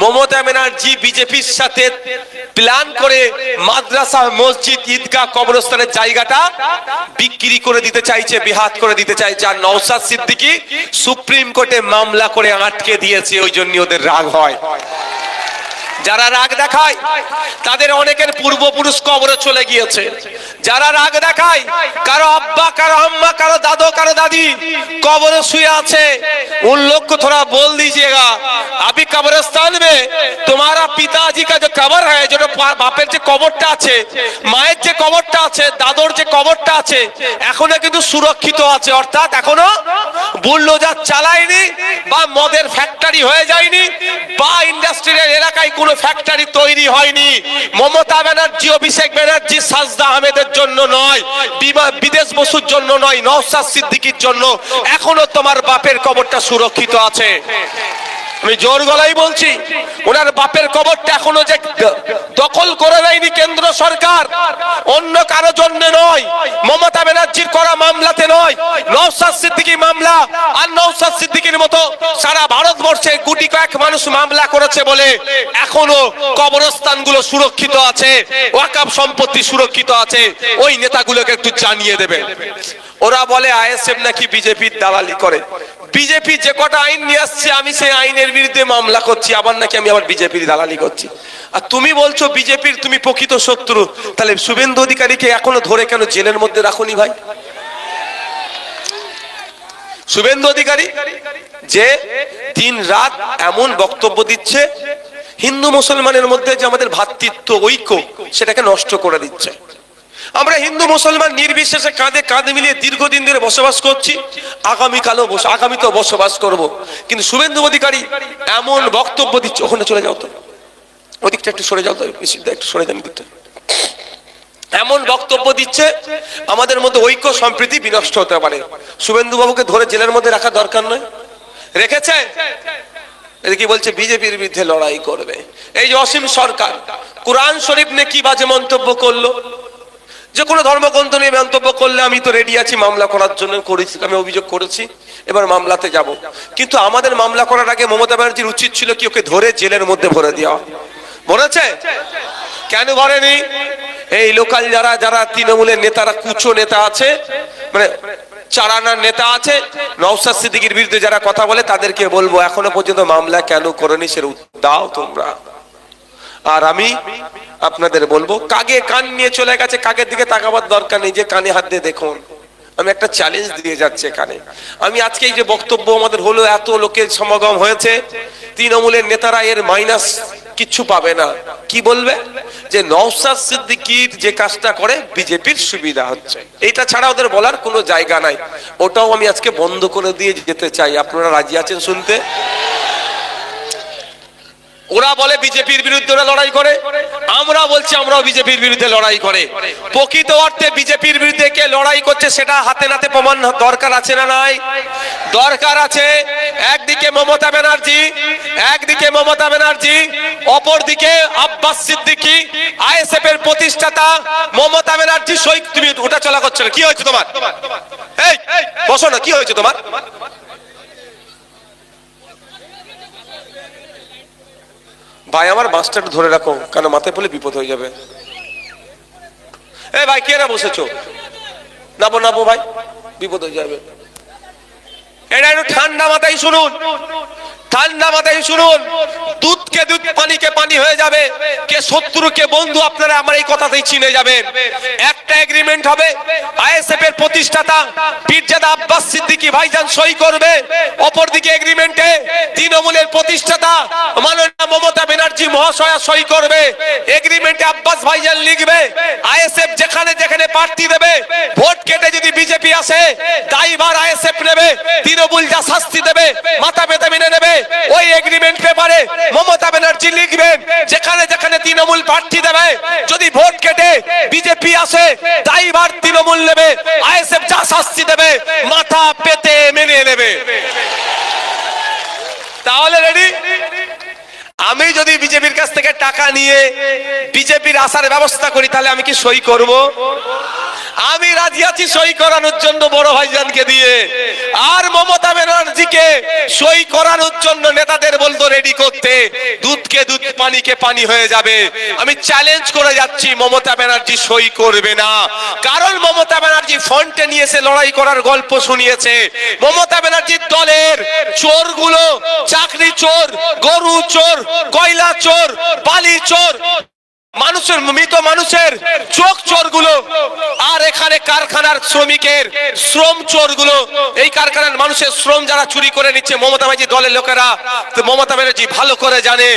মমতা ব্যানার্জি বিজেপির সাথে প্ল্যান করে মাদ্রাসা, মসজিদ, ঈদগাহ, কবরস্থানের জায়গাটা বিক্রি করে দিতে চাইছে, বিহাত করে দিতে চাইছে। আর নওসাদ সিদ্দিকি সুপ্রিম কোর্টে মামলা করে আটকে দিয়েছে, ওই জন্য ওদের রাগ হয়। যারা রাগ দেখায় তাদের অনেকের পূর্বপুরুষ কবরে চলে গিয়েছে যারা রাগ দেখায় কারো আব্বা কারো আম্মা কারো দাদু কারো দাদি কবরে শুয়ে আছে उन लोग को थोड़ा बोल दीजिएगा अभी कब्रिस्तान में तुम्हारा पिताजी का जो कबर है जो বাপের যে কবরটা আছে মায়ের যে কবরটা আছে দাদর যে কবরটা আছে এখনো কিন্তু সুরক্ষিত আছে অর্থাৎ এখনো বুলডোজার চালায়নি বা মদের ফ্যাক্টরি হয়ে যায়নি বা ইন্ডাস্ট্রিয়াল এলাকায় কোনো ফ্যাক্টরি তৈরি হয়নি। মমতা ব্যানার্জি, অভিষেক ব্যানার্জি সাজদা আহমেদের জন্য নয় বিদেশ বসুর জন্য নয় নওসাদ সিদ্দিকির জন্য। এখনও তোমার বাপের কবরটা সুরক্ষিত আছে। আমি জোর গলাই বলছি, ওনার বাপের কবরটা এখনও যে দখল করে দেয়নি কেন্দ্র সরকার, অন্য কারও জন্য নয়। মমতা ব্যানার্জির করা মামলাতে নয়। নওসাদ সিদ্দিকী মামলা আর নওসাদ সিদ্দিকীর মতো সারা ভারতবর্ষে গুটি কয়েক মানুষ মামলা করেছে বলে এখনও কবরস্থানগুলো সুরক্ষিত আছে, ওয়াকাব সম্পত্তি সুরক্ষিত আছে। ওই নেতাগুলোকে একটু জানিয়ে দেবে। ওরা বলে আইএসএফ নাকি বিজেপির দালালি করে। বিজেপি যে কটা আইন নিয়ে আসছে, আমি সেই আইনের বিরুদ্ধে মামলা করছি, আবার নাকি আমি আবার বিজেপির দালালি করছি। আর তুমি বলছো বিজেপির, তুমি প্রকৃত শত্রু। তাহলে শুভেন্দু অধিকারীকে এখনও ধরে কেন জেলের মধ্যে রাখুনি ভাই? শুভেন্দু অধিকারী, যে দিন রাত এমন বক্তব্য দিচ্ছে, হিন্দু মুসলমানের মধ্যে যে আমাদের ভ্রাতৃত্ব ঐক্য, সেটাকে নষ্ট করে দিচ্ছে। আমরা হিন্দু, মুসলমান নির্বিশেষে কাঁধে কাঁধে মিলিয়ে দীর্ঘদিন ধরে বসবাস করছি। আগামীকালও বস আগামীতেও বসবাস করব। কিন্তু শুভেন্দু অধিকারী এমন বক্তব্য দিচ্ছে, ওখানে চলে যাও তো। ওদিকটা একটু সরে যাও তো একটু সরে যান দিকটা এমন বক্তব্য দিচ্ছে, আমাদের মধ্যে ঐক্য সম্প্রীতি বিনষ্ট হতে পারে। শুভেন্দু বাবুকে ধরে জেলের মধ্যে রাখা দরকার নয়। রেখেছে? এদিকে বলছে, বিজেপির বিরুদ্ধে লড়াই করবে। এই যে অসীম সরকার, কোরআন শরীফ নিয়ে কি বাজে মন্তব্য করল? যে কোনো ধর্মগ্রন্থ নিয়ে মন্তব্য করলে আমি তো রেডি আছি মামলা করার জন্য, করেছি, আমি অভিযোগ করেছি, এবার মামলাতে যাব। কিন্তু আমাদের মামলা করার আগে মমতা ব্যানার্জির উচিত ছিল কি ওকে ধরে জেলের মধ্যে ভরে দেওয়া। ভরেছে কেন ভরেনি এই লোকাল যারা যারা তৃণমূলের নেতারা, কুচো নেতা আছে মানে চারানার নেতা আছে নওসাদ সিদ্দিকির বিরুদ্ধে যারা কথা বলে তাদেরকে বলব, এখনও পর্যন্ত মামলা কেন করেনি সেটা দাও তোমরা। আর আমি আপনাদের বলব, কাগে কান নিয়ে চলে গেছে কাকের দিকে তাকাবার দরকার নেই, যে কানে হাত দিয়ে দেখুন। আমি একটা চ্যালেঞ্জ দিয়ে যাচ্ছে এখানে। আমি আজকে এই যে বক্তব্য আমাদের হলো, এত লোকের সমাগম হয়েছে, তৃণমূলের নেতারা এর মাইনাস কিচ্ছু পাবে না। কি বলবে? যে নওসাদ সিদ্দিকির যে কাজটা করে, বিজেপির সুবিধা হচ্ছে। এটা ছাড়া ওদের বলার কোনো জায়গা নাই। ওটাও আমি আজকে বন্ধ করে দিয়ে যেতে চাই। আপনারা রাজি আছেন শুনতে? ওরা বলে বিজেপির বিরুদ্ধে লড়াই করে। আমরা বলছি আমরাও বিজেপির বিরুদ্ধে লড়াই করে। প্রকৃত অর্থে বিজেপির বিরুদ্ধে কে লড়াই করছে সেটা হাতে নাতে প্রমাণ দরকার আছে না নাই? দরকার আছে একদিকে মমতা ব্যানার্জি, একদিকে মমতা ব্যানার্জি, অপরদিকে আব্বাস সিদ্দিকী, আইএসএফ এর প্রতিষ্ঠাতা মমতা ব্যানার্জি সই তুমি ওটা চলা করছ কি হয়েছে তোমার? এই, বসো না, কি হয়েছে তোমার? ভাই, আমার মাস্টার একটু ধরে রাখো, কেন মাথায় পড়লে বিপদ হয়ে যাবে। এ ভাই, কে না বসেছো? নাবো নাবো ভাই, বিপদ হয়ে যাবে। এটা একটু ঠান্ডা মাথায় শুনুন। ঠান্ডা মাথায় শুনুন। দুধকে দুধ পানিকে পানি হয়ে যাবে। কে শত্রু, কে বন্ধু, আপনারা আমার এই কথাতেই চিনে যাবেন। একটা এগ্রিমেন্ট হবে। আইএসএফ এর প্রতিষ্ঠাতা পীরজাদা আব্বাস সিদ্দিকী ভাইজান সই করবে। অপরদিকে এগ্রিমেন্টে তৃণমূলের প্রতিষ্ঠাতা মাননীয় মমতা ব্যানার্জি মহাশয়া সই করবে। এগ্রিমেন্টে আব্বাস ভাইজান লিখবে। আইএসএফ যেখানে যেখানে প্রার্থী দেবে, ভোট কেটে যদি বিজেপি আসে, দায়ভার আইএসএফ নেবে, তৃণমূল যা শাস্তি দেবে, মাথা পেতে মেনে নেবে। ওই এগ্রিমেন্ট পেপারে মমতা ব্যানার্জি লিখবেন, যেখানে যেখানে তৃণমূল প্রার্থী দেবে। যদি ভোট কেটে বিজেপি আসে, দায়ভার তৃণমূল নেবে, আইএসএফ যা শাস্তি দেবে, মাথা পেতে মেনে নেবে। তাহলে রেডি আমি যদি বিজেপির কাছ থেকে টাকা নিয়ে বিজেপির আসার ব্যবস্থা করি, তাহলে আমি কি সই করব? আমি রাজি আছি সই করানোর জন্য বড় ভাইজানকে দিয়ে। আর মমতা ব্যানার্জিকে সই করানোর জন্য নেতাদের বলতো রেডি করতে। দুধকে দুধ, পানিকে পানি হয়ে যাবে। আমি চ্যালেঞ্জ করে যাচ্ছি, মমতা ব্যানার্জি সই করবে না। কারণ মমতা ব্যানার্জি ফ্রন্টে নিয়ে এসে লড়াই করার গল্প শুনিয়েছে। মমতা ব্যানার্জির দলের চোরগুলো, চাকরি চোর, গরু চোর, কয়লা চোর, বালি চোর মানুষের মৃত মানুষের চোখ চোরগুলো, আর এখানে কারখানার শ্রমিকের শ্রম চোরগুলো। এই কারখানার মানুষের শ্রম যারা চুরি করে নিচ্ছে, মমতা ব্যানার্জি দলের লোকেরা মমতা ব্যানার্জি ভালো করে জানে,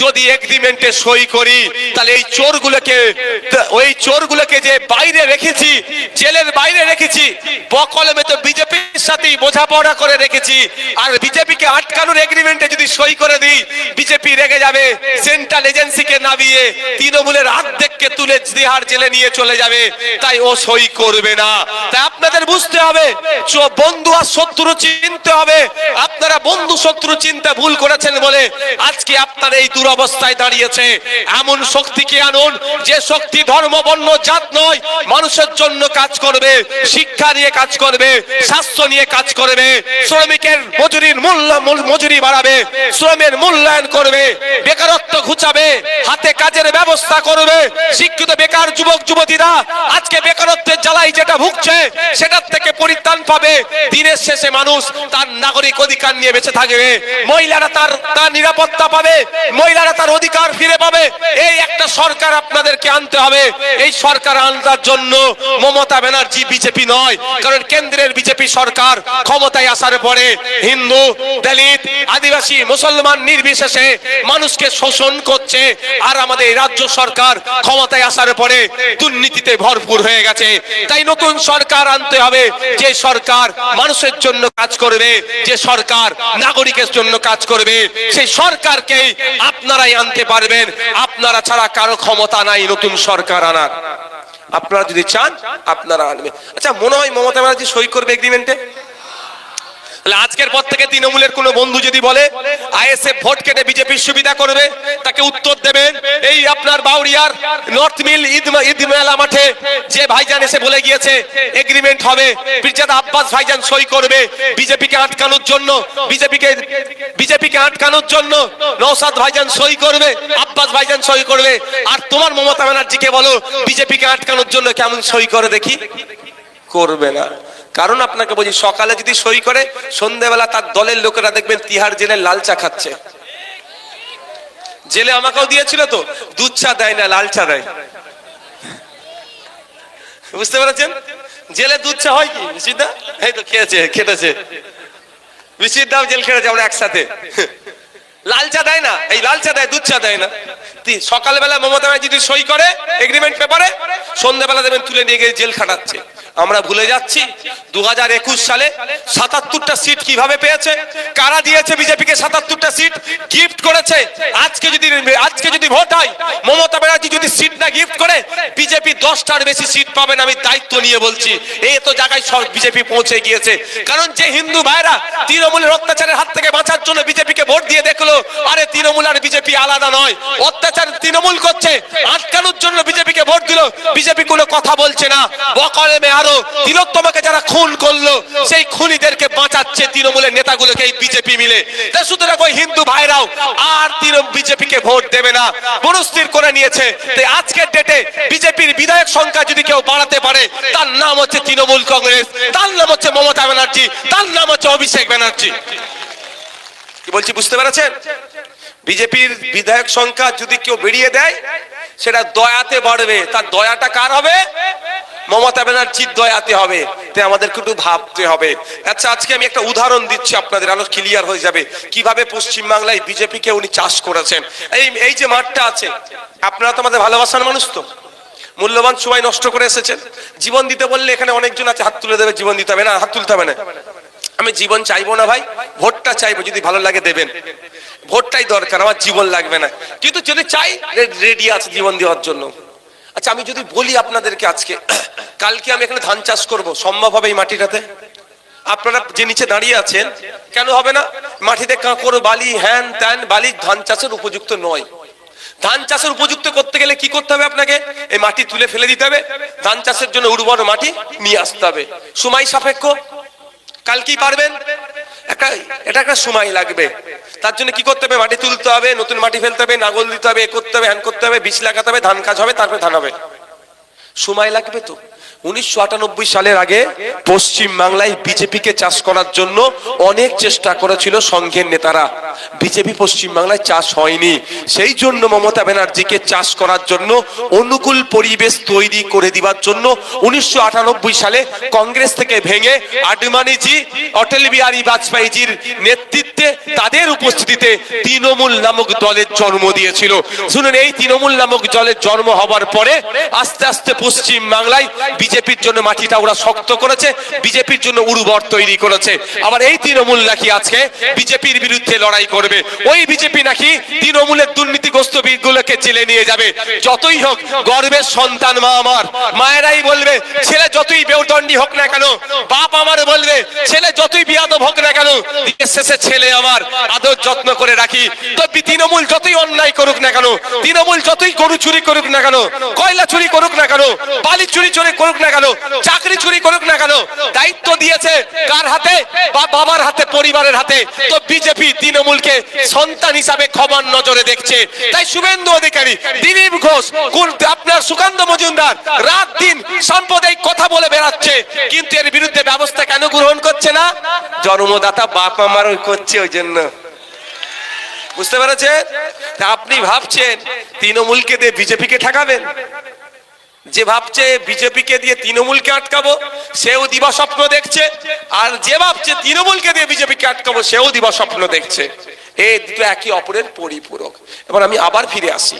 যদি এগ্রিমেন্টে সই করি, তাহলে এই চোরগুলোকে ওই চোরগুলোকে যে বাইরে রেখেছি, জেলের বাইরে রেখেছি, বকলমে তো বিজেপির সাথেই বোঝাপড়া করে রেখেছি, আর বিজেপিকে আটকানোর এগ্রিমেন্টে যদি সই করে দিই, বিজেপি রেগে যাবে, সেন্ট্রাল এজেন্সিকে নামিয়ে তৃণমূলের অর্ধেককে তুলে বিহার জেলে নিয়ে চলে যাবে। তাই ও সই করবে না। তাই আপনাদের বুঝতে হবে বন্ধু আর শত্রু চিনতে হবে। আপনারা বন্ধু শত্রু চিন্তা ভুল করেছেন বলে আজকে আপনার এই দুরবস্থায় দাঁড়িয়েছে। এমন শক্তিকে আনুন, যে শক্তি ধর্ম, বর্ণ, জাত নয়, মানুষের জন্য কাজ করবে, শিক্ষা নিয়ে কাজ করবে, স্বাস্থ্য নিয়ে কাজ করবে, শ্রমিকের মজুরির মূল্য মজুরি বাড়াবে, শ্রমের মূল্যায়ন করবে, বেকারত্ব ঘুচাবে, হাতে কাজের ব্যবস্থা করবে। শিক্ষিত বেকার যুবক, যুবতীরা আজকে বেকারত্বের জ্বালাই যেটা ভুগছে, সেটার থেকে পরিত্রাণ পাবে। দিনের শেষে মানুষ তার নাগরিক অধিকার নিয়ে বেঁচে থাকবে। মহিলারা তার তার নিরাপত্তা পাবে। মহিলারা তার অধিকার ফিরে পাবে। এই একটা সরকার আপনাদেরকে আনতে হবে। এই সরকার আনবার জন্য মমতা ব্যানার্জি বিজেপি নয়, কারণ কেন্দ্রের বিজেপি সরকার ক্ষমতায় আসার পরে হিন্দু, দলিত, আদিবাসী, মুসলমান নির্বিশেষে মানুষকে শোষণ করছে। আর আমাদের রাজ্য সরকার ক্ষমতায় আসার পরে দুর্নীতিতে ভরপুর হয়ে গেছে। তাই নতুন সরকার আনতে হবে। যে সরকার মানুষের জন্য কাজ করবে, যে সরকার নাগরিকের জন্য কাজ করবে, সেই সরকারকেই আপনারাই আনতে পারবেন। আপনারা ছাড়া কারও ক্ষমতা নাই নতুন সরকার আনার। আপনারা যদি চান, আপনারা আনবেন। আচ্ছা মনে হয় মমতা ব্যানার্জি সই করবে এগ্রিমেন্টে তাহলে আজকের পর থেকে তৃণমূলের কোন বন্ধু যদি বলে, আইএসএফ ভোট কেটে বিজেপির সুবিধা করবে, তাকে উত্তর দেবেন, এই আপনার বাউরিয়ার নর্থ মিল ঈদ মেলা মাঠে যে ভাইজান এসে বলে গিয়েছে এগ্রিমেন্ট হবে আব্বাস ভাইজান সই করবে, বিজেপিকে আটকানোর জন্য, বিজেপিকে বিজেপিকে আটকানোর জন্য নৌসাদ ভাইজান সই করবে, আব্বাস ভাইজান সই করবে। আর তোমার মমতা ব্যানার্জিকে বলো, বিজেপিকে আটকানোর জন্য কেমন সই করে দেখি? করবে না। কারণ আপনাকে বলছি সকালে যদি সই করে সন্ধ্যেবেলা তার দলের লোকেরা দেখবেন তিহার জেলে লাল চা খাচ্ছে। জেলে আমাকেও দিয়েছিল তো, দুধ চা দেয় না, লাল চা দেয়। বুঝতে পেরেছেন? জেলে দুধ চা হয় কি? বিশিদা এই তো খেয়েছে, খেটেছে। বিশিদাও জেল খেটেছে, আমরা একসাথে। লাল চা দেয় না, এই লাল চা দেয়, দুধ চা দেয় না। সকালবেলা মমতা যদি সই করে এগ্রিমেন্ট পেপারে সন্ধ্যাবেলা দেবেন তুলে নিয়ে গিয়ে জেল খাটাচ্ছে। আমরা ভুলে যাচ্ছি দু সালে সাতাত্তরটা সিট কীভাবে পেয়েছে? কারা দিয়েছে বিজেপিকে সাতাত্তরটা সিট গিফট করেছে। আজকে যদি আজকে যদি ভোট হয়, মমতা ব্যানার্জি যদি সিট না গিফট করে, বিজেপি দশটার বেশি সিট পাবেন আমি দায়িত্ব নিয়ে বলছি। এই তো জায়গায় সব বিজেপি পৌঁছে গিয়েছে। কারণ যে হিন্দু ভাইরা তৃণমূলের অত্যাচারের হাত থেকে বাঁচার জন্য বিজেপিকে ভোট দিয়ে দেখল তৃণমূল আর বিজেপি আলাদা নয়। অত্যাচার তৃণমূল করছে। আটকানোর জন্য বিজেপিকে ভোট দিল। বিজেপি কোনো কথা বলছে না। বকলেমে আরও তিলোত্তমাকে যারা খুন করল, সেই খুনিদেরকে বাঁচাচ্ছে তৃণমূলের নেতাগুলোকে এই বিজেপি মিলে। সুতরাং ওই হিন্দু ভাইরাও আর তৃণমূল বিজেপিকে ভোট দেবে না। মনস্থির করে নিয়েছে। তাই আজকের ডেটে বিজেপির বিধায়ক সংখ্যা যদি কেউ বাড়াতে পারে, তার নাম হচ্ছে তৃণমূল কংগ্রেস, তার নাম হচ্ছে মমতা ব্যানার্জি, তার নাম হচ্ছে অভিষেক ব্যানার্জি। কি বলছি, বুঝতে পেরেছেন? বিজেপির বিধায়ক সংখ্যা যদি কেউ বেরিয়ে দেয়, সেটা দয়াতে বাড়বে। তার দয়াটা কার হবে? মমতা ব্যানার্জির দয়াতে হবে। তাই আমাদেরকে একটু ভাবতে হবে। আচ্ছা আজকে আমি একটা উদাহরণ দিচ্ছি, আপনাদের আলো ক্লিয়ার হয়ে যাবে। কীভাবে পশ্চিম বাংলায় বিজেপিকে উনি চাষ করেছেন। এই এই যে মাঠটা আছে, আপনারা তো আমাদের ভালোবাসার মানুষ তো। মূল্যবান সময় নষ্ট করে এসেছেন। জীবন দিতে বললে এখানে অনেকজন আছে, হাত তুলে দেবে, জীবন দিতে হবে না, হাত তুলতে হবে না। আমি জীবন চাইব না ভাই, ভোটটা চাইব, যদি ভালো লাগে দেবেন। ভোটটাই দরকার, আমার জীবন লাগবে না। কিন্তু যদি চাই রেডি আছে জীবন দেওয়ার জন্য। আচ্ছা আমি যদি বলি আপনাদেরকে আজকে, কালকে আমি এখানে ধান চাষ করব, সম্ভব হবে এই মাটিটাতে? আপনারা যে নিচে দাঁড়িয়ে আছেন, কেন হবে না? মাটিতে কাঁকড়, বালি, হ্যান ত্যান, বালি ধান চাষের উপযুক্ত নয়। ধান চাষের উপযুক্ত করতে গেলে কি করতে হবে আপনাকে? এই মাটি তুলে ফেলে দিতে হবে। ধান চাষের জন্য উর্বর মাটি নিয়ে আসতে হবে। সময় সাপেক্ষ। কাল কি পারবেন? একটা, এটা একটা সময় লাগবে। তার জন্য কি করতে হবে? মাটি তুলতে হবে, নতুন মাটি ফেলতে হবে, নাগল দিতে হবে, এ করতে হবে, হ্যান করতে হবে, বীজ লাগাতে হবে, ধান কাজ হবে, তারপরে ধান হবে। সময় লাগবে তো। উনিশশো আটানব্বই সালের আগে পশ্চিম বাংলায় বিজেপিকে চাষ করার জন্য অনেক চেষ্টা করেছিল সংঘের নেতারা। বিজেপি পশ্চিম বাংলায় চাষ হয়নি। সেই জন্য মমতা ব্যানার্জিকে চাষ করার জন্য অনুকূল পরিবেশ তৈরি করে দিবার জন্য উনিশশো আটানব্বই সালে কংগ্রেস থেকে ভেঙে আডবাণীজি অটল বিহারী বাজপেয়ীজির নেতৃত্বে তাদের উপস্থিতিতে তৃণমূল নামক দলের জন্ম দিয়েছিল। শুনুন, এই তৃণমূল নামক দলের জন্ম হবার পরে আস্তে আস্তে পশ্চিম বাংলায় বিজেপির জন্য মাটিটা ওরা শক্ত করেছে, বিজেপির জন্য উর্বর তৈরি করেছে। আবার এই তৃণমূল নাকি আজকে বিজেপির বিরুদ্ধে লড়াই করবে। ওই বিজেপি নাকি তৃণমূলের দুর্নীতিগ্রস্ত গুলোকে জেলে নিয়ে যাবে। যতই হোক, গর্বের সন্তান মা আমার। মায়েরাই বলবে, ছেলে যতই বেউদণ্ডী হোক না কেন, বাপ আমার বলবে, ছেলে যতই বিয়াদব হোক না কেন শেষে ছেলে আমার। আদর যত্ন করে রাখি। তো তৃণমূল যতই অন্যায় করুক না কেন, তৃণমূল যতই গরু চুরি করুক না কেন, কয়লা চুরি করুক না কেন, বালি চুরি চুরি করুক না কেন, চাকরি চুরি করুক না কেন, দায়িত্ব দিয়েছে কার হাতে? বা বাবার হাতে, পরিবারের হাতে। তো বিজেপি তৃণমূলকে সন্তান হিসাবে ক্ষমার নজরে দেখছে। তাই শুভেন্দু অধিকারী, দিলীপ ঘোষ আপনার সুকান্ত মজুমদার, রাত দিন সাম্প্রদায়িক কথা বলে বেড়াচ্ছে, কিন্তু এর বিরুদ্ধে ব্যবস্থা কেন গ্রহণ করছে না? জন্মদাতা বাপ আমার করছে ওই জন্য। বুঝতে পেরেছে তা আপনি ভাবছেন, তৃণমূলকে দিয়ে বিজেপিকে ঠেকাবেন? যে ভাবছে বিজেপিকে দিয়ে তৃণমূলকে আটকাবো, সেও দিবা স্বপ্ন দেখছে। আর যে ভাবছে তৃণমূলকে দিয়ে বিজেপিকে আটকাবো, সেও দিবা স্বপ্ন দেখছে। এ দুটো একই অপরের পরিপূরক। এবার আমি আবার ফিরে আসি।